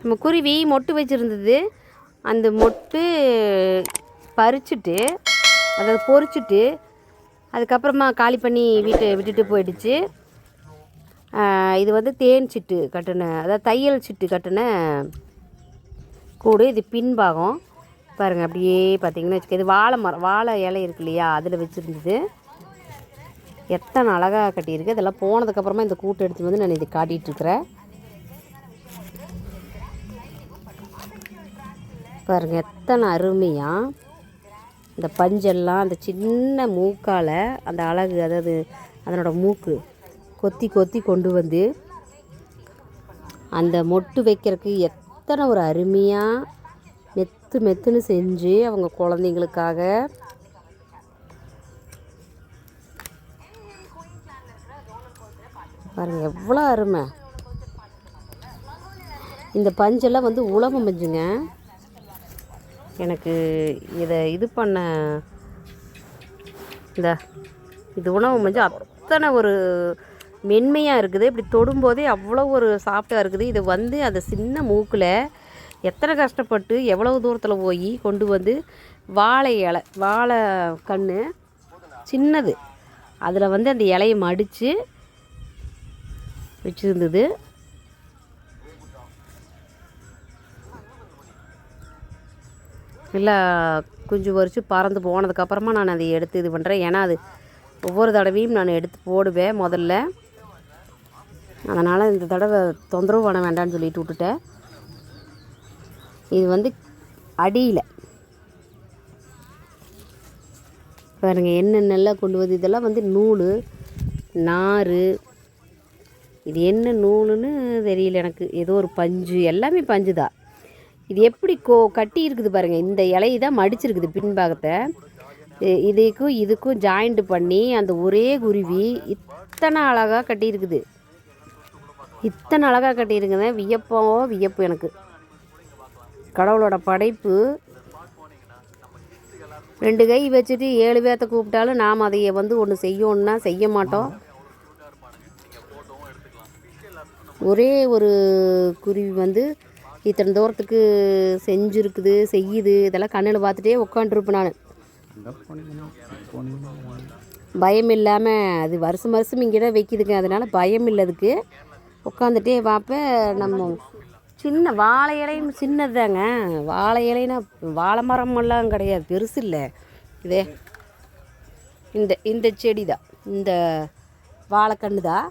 நம்ம குருவி மொட்டு வச்சுருந்தது. அந்த மொட்டு பறிச்சுட்டு அதை பொறிச்சிட்டு அதுக்கப்புறமா காலி பண்ணி வீட்டை விட்டுட்டு போயிடுச்சு. இது வந்து தேன் சிட்டு கட்டின அதாவது தையல் சிட்டு கட்டின கூடு. இது பின்பாகம். பாருங்கள் அப்படியே பார்த்தீங்கன்னா வச்சுக்க இது வாழை மரம் வாழை இலை இருக்கு இல்லையா அதில் வச்சுருந்தது. எத்தனை அழகாக கட்டியிருக்கு. இதெல்லாம் போனதுக்கப்புறமா இந்த கூட்டை எடுத்து வந்து நான் இது காட்டிகிட்ருக்குறேன் பாருங்கள் எத்தனை அருமையாக இந்த பஞ்செல்லாம் அந்த சின்ன மூக்கால் அந்த அழகு அதாவது அதனோட மூக்கு கொத்தி கொத்தி கொண்டு வந்து அந்த மொட்டு வைக்கிறதுக்கு எத்தனை ஒரு அருமையாக மெத்து மெத்துன்னு செஞ்சு அவங்க குழந்தைங்களுக்காக. பாருங்க எவ்வளோ அருமை. இந்த பஞ்செல்லாம் வந்து உலகம் பஞ்சுங்க எனக்கு இதை இது பண்ண இந்த இது உணவு மஞ்சள் அத்தனை ஒரு மென்மையாக இருக்குது. இப்படி தொடும்போதே அவ்வளோ ஒரு சாஃப்டாக இருக்குது. இது வந்து அந்த சின்ன மூக்கில் எத்தனை கஷ்டப்பட்டு எவ்வளவு தூரத்தில் போய் கொண்டு வந்து வாழை இலை வாழை கன்று சின்னது. அதில் வந்து அந்த இலையை மடித்து வச்சுருந்தது. இல்லை குஞ்சு பொரித்து பறந்து போனதுக்கப்புறமா நான் அதை எடுத்து இது பண்ணுறேன் ஏன்னா அது ஒவ்வொரு தடவையும் நான் எடுத்து போடுவேன் முதல்ல. அதனால் இந்த தடவை தொந்தரவு பண்ண வேண்டாம்னு சொல்லிட்டு விட்டுட்டேன். இது வந்து அடியில். பாருங்க என்னென்னலாம் கொண்டு வந்து இதெல்லாம் வந்து நூல் நார் இது என்ன நூலுன்னு தெரியல எனக்கு. ஏதோ ஒரு பஞ்சு. எல்லாமே பஞ்சு தான் இது எப்படி கோ கட்டி இருக்குது பாருங்கள் இந்த இலையை தான் மடிச்சிருக்குது பின்பாகத்தை. இதுக்கும் இதுக்கும் ஜாயிண்ட் பண்ணி அந்த ஒரே குருவி இத்தனை அழகாக கட்டியிருக்குது. இத்தனை அழகாக கட்டியிருக்குது வியப்போ வியப்பு எனக்கு. கடவுளோட படைப்பு. ரெண்டு கை வச்சுட்டு ஏழு பேர்த்த கூப்பிட்டாலும் நாம் அதை வந்து ஒன்று செய்யணும்னா செய்ய மாட்டோம். ஒரே ஒரு குருவி வந்து இத்தனை தூரத்துக்கு செஞ்சுருக்குது செய்யுது இதெல்லாம் கண்ணில் பார்த்துட்டே உட்காண்ட்ருப்பேன் நான். பயம் இல்லாமல் அது வருஷம் வருஷம் இங்கே தான் வைக்குதுங்க. அதனால் பயம் இல்லை அதுக்கு. உட்காந்துட்டே பார்ப்பேன் நம்ம சின்ன வாழை இலையும் சின்னதுதாங்க. வாழை இலைனா வாழை மரமெல்லாம் கிடையாது பெருசு இல்லை. இதே இந்த இந்த செடி தான் இந்த வாழைக்கன்று தான்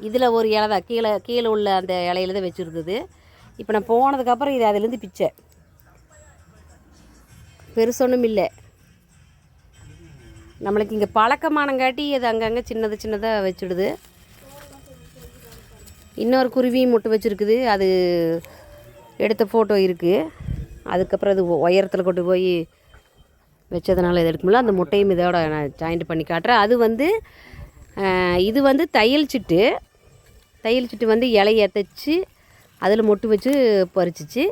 இதில் ஒரு இலை தான் கீழே கீழே உள்ள அந்த இலையில தான் வச்சுருந்தது. இப்போ நான் போனதுக்கப்புறம் இது அதுலேருந்து பிச்சை. பெருசொன்னும் இல்லை. நம்மளுக்கு இங்கே பழக்கமானங்காட்டி அது அங்கங்கே சின்னது சின்னதாக வச்சுடுது. இன்னொரு குருவியும் முட்டை வச்சுருக்குது. அது எடுத்த ஃபோட்டோ இருக்குது அதுக்கப்புறம் அது உயரத்தில் கொண்டு போய் வச்சதுனால இது எடுக்க முடியல. அந்த முட்டையும் இதோட நான் ஜாயிண்ட் பண்ணி காட்டுறேன். அது வந்து இது வந்து தையல் சிட்டு. தையல் சிட்டு வந்து இலையை தைச்சி அதில் மொட்டு வச்சு பறிச்சிச்சு.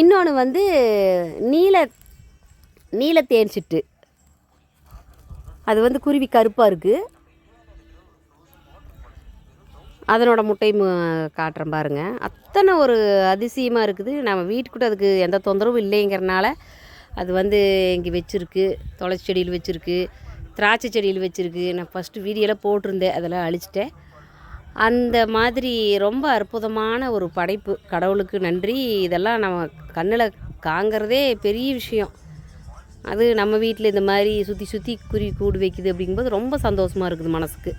இன்னொன்று வந்து நீல நீல தேன் சிட்டு. அது வந்து குருவி கருப்பாக இருக்குது அதனோட முட்டையும் காட்டுறேன் பாருங்கள் அத்தனை ஒரு அதிசயமாக இருக்குது. நம்ம வீட்டுக்கிட்ட அதுக்கு எந்த தொந்தரவும் இல்லைங்கிறனால அது வந்து இங்கே வச்சுருக்கு. துளசி செடியில் வச்சுருக்கு. திராட்சை செடியில் வச்சுருக்கு. நான் ஃபஸ்ட்டு வீடியோலாம் போட்டிருந்தேன். அதெல்லாம் அழிச்சிட்டேன். அந்த மாதிரி ரொம்ப அற்புதமான ஒரு படைப்பு. கடவுளுக்கு நன்றி. இதெல்லாம் நம்ம கண்ணில் காங்கிறதே பெரிய விஷயம். அது நம்ம வீட்டில் இந்த மாதிரி சுற்றி சுற்றி குருவி கூடு வைக்குது அப்படிங்கும்போது ரொம்ப சந்தோஷமாக இருக்குது மனசுக்கு.